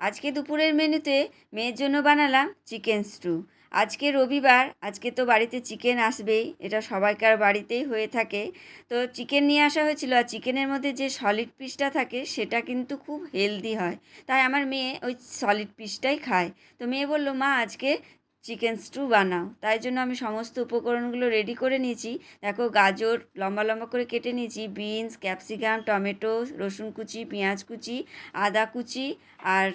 আজকে দুপুরের মেনুতে মেয়ের জন্য বানালাম চিকেন স্টু। আজকে রবিবার, আজকে তো বাড়িতে চিকেন আসবেই, এটা সবাইকার বাড়িতেই হয়ে থাকে। তো চিকেন নিয়ে আসা হয়েছিল, আর চিকেনের মধ্যে যে সলিড পিসটা থাকে, সেটা কিন্তু খুব হেলদি হয়। তাই আমার মেয়ে ওই সলিড পিসটাই খায়। তো মেয়ে বলল, মা, আজকে চিকেন স্টু বানাও। তাই জন্য আমি সমস্ত উপকরণগুলো রেডি করে নিয়েছি। দেখো গাজর লম্বা লম্বা করে কেটে নিয়েছি বিনস ক্যাপসিকাম টমেটো রসুন কুচি, পেঁয়াজ কুচি, আদা কুচি আর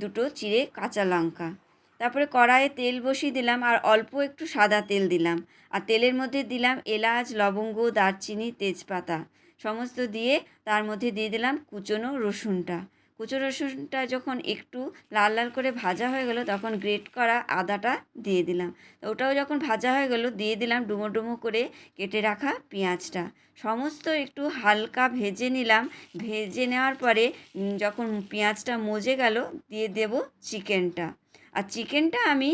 দুটো চিড়ে কাঁচা লঙ্কা। তারপরে কড়াইয়ে তেল বসিয়ে দিলাম আর অল্প একটু সাদা তেল দিলাম। আর তেলের মধ্যে দিলাম এলাচ, লবঙ্গ, দারচিনি, তেজপাতা। সমস্ত দিয়ে তার মধ্যে দিয়ে দিলাম কুচনো রসুনটা। কুচো রসুনটা যখন একটু লাল লাল করে ভাজা হয়ে গেল, তখন গ্রেট করা আদাটা দিয়ে দিলাম। ওটাও যখন ভাজা হয়ে গেল, দিয়ে দিলাম ডুমো ডুমো করে কেটে রাখা পেঁয়াজটা। সমস্ত একটু হালকা ভেজে নিলাম। ভেজে নেওয়ার পরে যখন পেঁয়াজটা মজে গেল, দিয়ে দেব চিকেনটা আর চিকেনটা আমি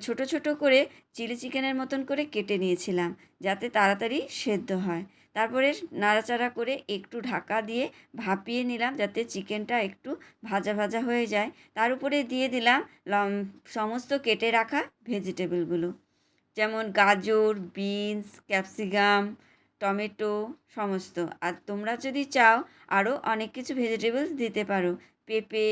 ছোট ছোট করে চিলি চিকেনের মতন করে কেটে নিয়েছিলাম, যাতে তাড়াতাড়ি সেদ্ধ হয়। তারপরে নাড়াচাড়া করে একটু ঢাকা দিয়ে ভাপিয়ে নিলাম, যাতে চিকেনটা একটু ভাজা ভাজা হয়ে যায়। তার উপরে দিয়ে দিলাম লম, সমস্ত কেটে রাখা ভেজিটেবলগুলো। যেমন গাজর, বিনস, ক্যাপসিকাম, টমেটো, সমস্ত। আর তোমরা যদি চাও আরও অনেক কিছু ভেজিটেবলস দিতে পারো, পেঁপে,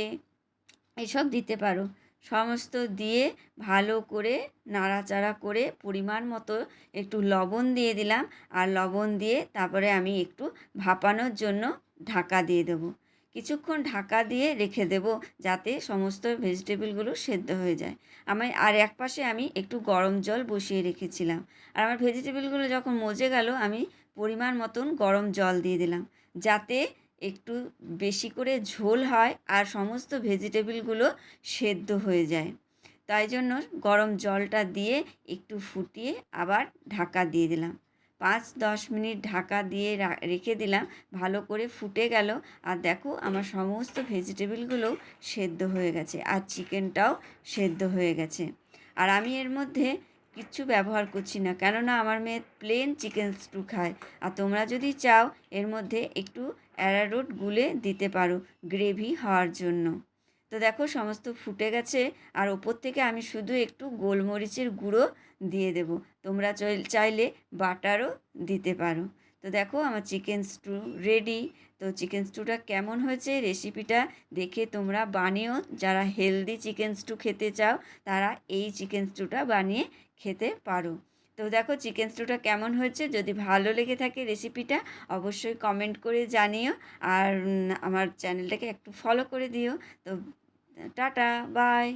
এসব দিতে পারো। সমস্ত দিয়ে ভালো করে নাড়াচাড়া করে পরিমাণ মতো একটু লবণ দিয়ে দিলাম। আর লবণ দিয়ে তারপরে আমি একটু ভাপানোর জন্য ঢাকা দিয়ে দেবো। কিছুক্ষণ ঢাকা দিয়ে রেখে দেব যাতে সমস্ত ভেজিটেবলগুলো সেদ্ধ হয়ে যায়। আমি আর এক পাশে আমি একটু গরম জল বসিয়ে রেখেছিলাম। আর আমার ভেজিটেবলগুলো যখন মজে গেল, আমি পরিমাণ মতন গরম জল দিয়ে দিলাম। যাতে একটু বেশি করে ঝোল হয় আর সমস্ত ভেজিটেবলগুলো সেদ্ধ হয়ে যায়। তাই জন্য গরম জলটা দিয়ে একটু ফুটিয়ে আবার ঢাকা দিয়ে দিলাম। পাঁচ দশ মিনিট ঢাকা দিয়ে রেখে দিলাম। ভালো করে ফুটে গেল। আর দেখো আমার সমস্ত ভেজিটেবলগুলোও সেদ্ধ হয়ে গেছে। আর চিকেনটাও সেদ্ধ হয়ে গেছে। আর আমি এর মধ্যে কিচ্ছু ব্যবহার করছি না। কেননা আমার মেয়ে প্লেন চিকেন স্টু খায়। আর তোমরা যদি চাও, এর মধ্যে একটু অ্যারারুট গুলে দিতে পারো গ্রেভি হওয়ার জন্য। তো দেখো, সমস্ত ফুটে গেছে। আর ওপর থেকে আমি শুধু একটু গোলমরিচের গুঁড়ো দিয়ে দেবো। তোমরা চাই- চাইলে বাটারও দিতে পারো। তো দেখো আমার চিকেন স্টু রেডি তো চিকেন স্টুটা কেমন হয়েছে? রেসিপিটা দেখে তোমরা বানিও। যারা হেলদি চিকেন স্টু খেতে চাও, তারা এই চিকেন স্টুটা বানিয়ে খেতে পারো। তো দেখো চিকেন স্টুটা কেমন হয়েছে? যদি ভালো লেগে থাকে রেসিপিটা অবশ্যই কমেন্ট করে জানিও। আর আমার চ্যানেলটাকে একটু ফলো করে দিও। তো, টাটা বাই